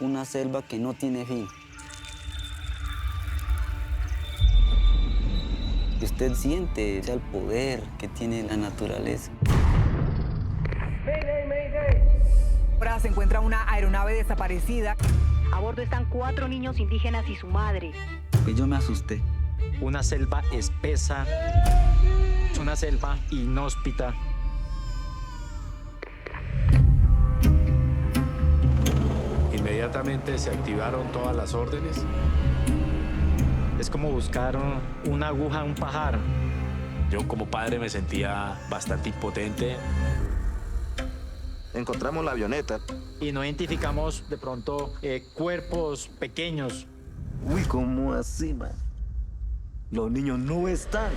una selva que no tiene fin. Y usted siente el poder que tiene la naturaleza. Ahora se encuentra una aeronave desaparecida. A bordo están cuatro niños indígenas y su madre. Que yo me asusté. Una selva espesa, una selva inhóspita. Inmediatamente se activaron todas las órdenes. Es como buscar un- una aguja en un pajar. Yo como padre me sentía bastante impotente. Encontramos la avioneta. Y no identificamos de pronto eh, cuerpos pequeños. Uy, ¿cómo así, man? Los niños no están.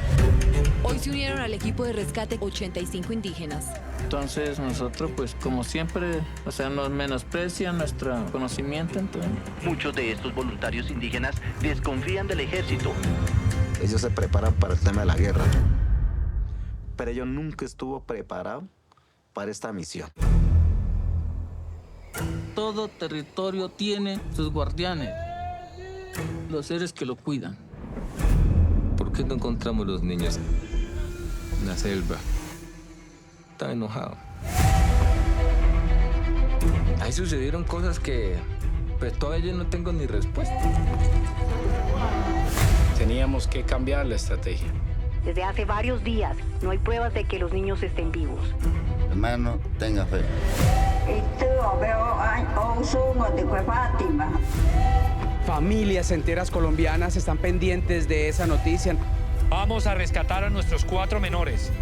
Hoy se unieron al equipo de rescate 85 indígenas. Entonces nosotros, pues como siempre, o sea, nos menosprecian nuestro conocimiento, entonces Muchos de estos voluntarios indígenas desconfían del ejército. Ellos se preparan para el tema de la guerra. Pero ellos nunca estuvo preparado para esta misión. todo territorio tiene sus guardianes, los seres que lo cuidan. ¿Por qué no encontramos los niños en la selva? Están enojados. Ahí sucedieron cosas que pues todavía yo no tengo ni respuesta. Teníamos que cambiar la estrategia. Desde hace varios días no hay pruebas de que los niños estén vivos. Hermano, tenga fe. Familias enteras colombianas están pendientes de esa noticia. Vamos a rescatar a nuestros cuatro menores.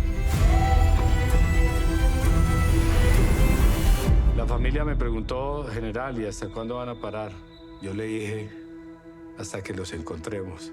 La familia me preguntó, general, ¿y hasta cuándo van a parar? Yo le dije, hasta que los encontremos.